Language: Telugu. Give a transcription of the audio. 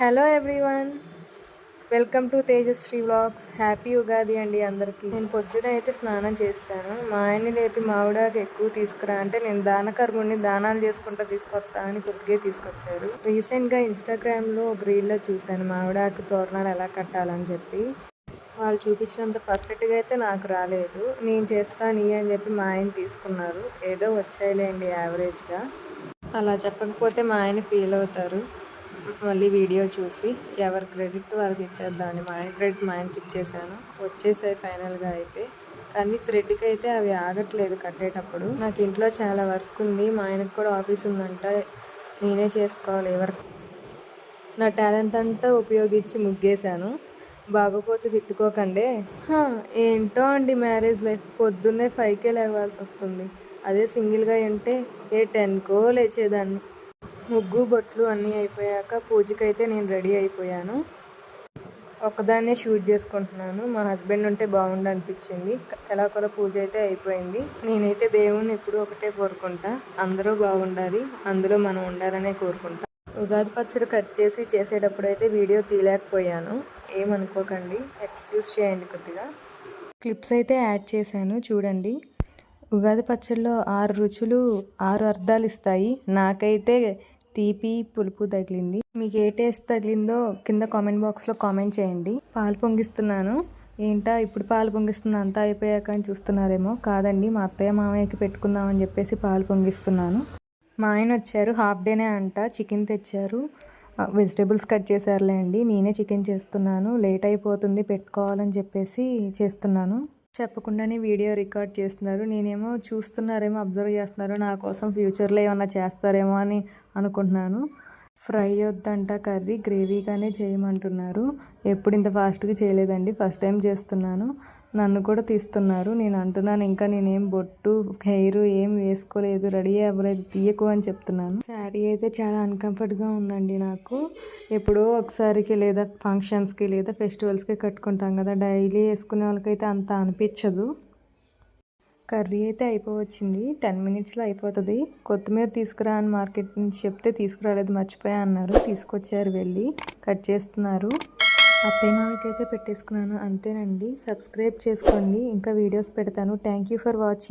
Hello everyone welcome to Tejashree vlogs happy Ugadi అండి అందరికీ. నేను పొద్దున అయితే స్నానం చేస్తాను మా ఆయన్ని లేపి మావిడాకి ఎక్కువ తీసుకురా అంటే నేను దానకర్ముడిని దానాలు చేసుకుంటా తీసుకొస్తా అని కొద్దిగా తీసుకొచ్చారు. రీసెంట్గా ఇన్స్టాగ్రామ్లో ఒక రీల్లో చూశాను. మావిడాకి తోరణాలు ఎలా కట్టాలని చెప్పి. వాళ్ళు చూపించినంత పర్ఫెక్ట్గా అయితే నాకు రాలేదు. నేను చేస్తాను అని చెప్పి మా ఆయన తీసుకున్నారు. ఏదో వచ్చాయిలేండి యావరేజ్గా. అలా చెప్పకపోతే మా ఆయన ఫీల్ అవుతారు. మళ్ళీ వీడియో చూసి ఎవరి క్రెడిట్ వాళ్ళకి ఇచ్చేద్దామని మా ఆయన క్రెడిట్ మా ఆయనకి ఇచ్చేసాను. వచ్చేసాయి ఫైనల్గా అయితే. కానీ థ్రెడ్కి అయితే అవి ఆగట్లేదు కట్టేటప్పుడు. నాకు ఇంట్లో చాలా వర్క్ ఉంది. మా ఆయనకు కూడా ఆఫీస్ ఉందంట. నేనే చేసుకోవాలి ఎవరి నా టాలెంట్ అంతా ఉపయోగించి ముగ్గేశాను. బాగోపోతే తిట్టుకోకండి. ఏంటో అండి మ్యారేజ్ లైఫ్ పొద్దున్నే ఫైవ్కే లేవాల్సి వస్తుంది. అదే సింగిల్గా ఉంటే ఏ టెన్కో లేచేదాన్ని. ముగ్గు బొట్లు అన్నీ అయిపోయాక పూజకైతే నేను రెడీ అయిపోయాను. ఒకదాన్నే షూట్ చేసుకుంటున్నాను. మా హస్బెండ్ ఉంటే బాగుండు అనిపించింది ఎలా కూడా పూజ అయితే అయిపోయింది. నేనైతే దేవుణ్ణి ఎప్పుడూ ఒకటే కోరుకుంటా. అందరూ బాగుండాలి. అందులో మనం ఉండాలనే కోరుకుంటా. ఉగాది పచ్చడి కట్ చేసి చేసేటప్పుడు అయితే వీడియో తీయలేకపోయాను. ఏమనుకోకండి. ఎక్స్క్యూజ్ చేయండి కొద్దిగా. క్లిప్స్ అయితే యాడ్ చేశాను. చూడండి. ఉగాది పచ్చడిలో ఆరు రుచులు ఆరు అర్థాలు ఇస్తాయి. నాకైతే తీపి పులుపు తగిలింది. మీకు ఏ టేస్ట్ తగిలిందో కింద కామెంట్ బాక్స్లో కామెంట్ చేయండి. పాలు పొంగిస్తున్నాను. ఏంటా ఇప్పుడు పాలు పొంగిస్తుంది అంతా అయిపోయాక అని చూస్తున్నారేమో. కాదండి మా అత్తయ్య మామయ్యకి పెట్టుకుందామని చెప్పేసి పాలు పొంగిస్తున్నాను. మా ఆయన వచ్చారు హాఫ్ డేనే అంట చికెన్ తెచ్చారు. వెజిటేబుల్స్ కట్ చేశారులే అండి. నేనే చికెన్ చేస్తున్నాను. లేట్ అయిపోతుంది పెట్టుకోవాలని చెప్పేసి చేస్తున్నాను. చెప్పకుండానే వీడియో రికార్డ్ చేస్తున్నారు. నేనేమో చూస్తున్నారేమో అబ్జర్వ్ చేస్తున్నారు నా కోసం ఫ్యూచర్లో ఏమన్నా చేస్తారేమో అని అనుకుంటున్నాను. ఫ్రై వద్దంట కర్రీ గ్రేవీగానే చేయమంటున్నారు. ఎప్పుడు ఇంత ఫాస్ట్గా చేయలేదండి. ఫస్ట్ టైం చేస్తున్నాను. నన్ను కూడా తీస్తున్నారు. నేను అంటున్నాను ఇంకా నేనేం బొట్టు హెయిర్ ఏం వేసుకోలేదు రెడీ అవ్వలేదు తీయకు అని చెప్తున్నాను. శారీ అయితే చాలా అన్కంఫర్ట్గా ఉందండి నాకు. ఎప్పుడో ఒకసారికి లేదా ఫంక్షన్స్కి లేదా ఫెస్టివల్స్కి కట్టుకుంటాం కదా డైలీ వేసుకునే వాళ్ళకైతే అంత అనిపించదు. కర్రీ అయితే అయిపోవచ్చింది. టెన్ మినిట్స్లో అయిపోతుంది. కొత్తిమీర తీసుకురా అని మార్కెట్ నుంచి చెప్తే తీసుకురాలేదు మర్చిపోయా అన్నారు. తీసుకొచ్చారు వెళ్ళి కట్ చేస్తున్నారు. అత్తయ్య మామికి అయితే పెట్టేసుకున్నాను. అంతేనండి. సబ్స్క్రైబ్ చేసుకోండి. ఇంకా వీడియోస్ పెడతాను. Thank you for watching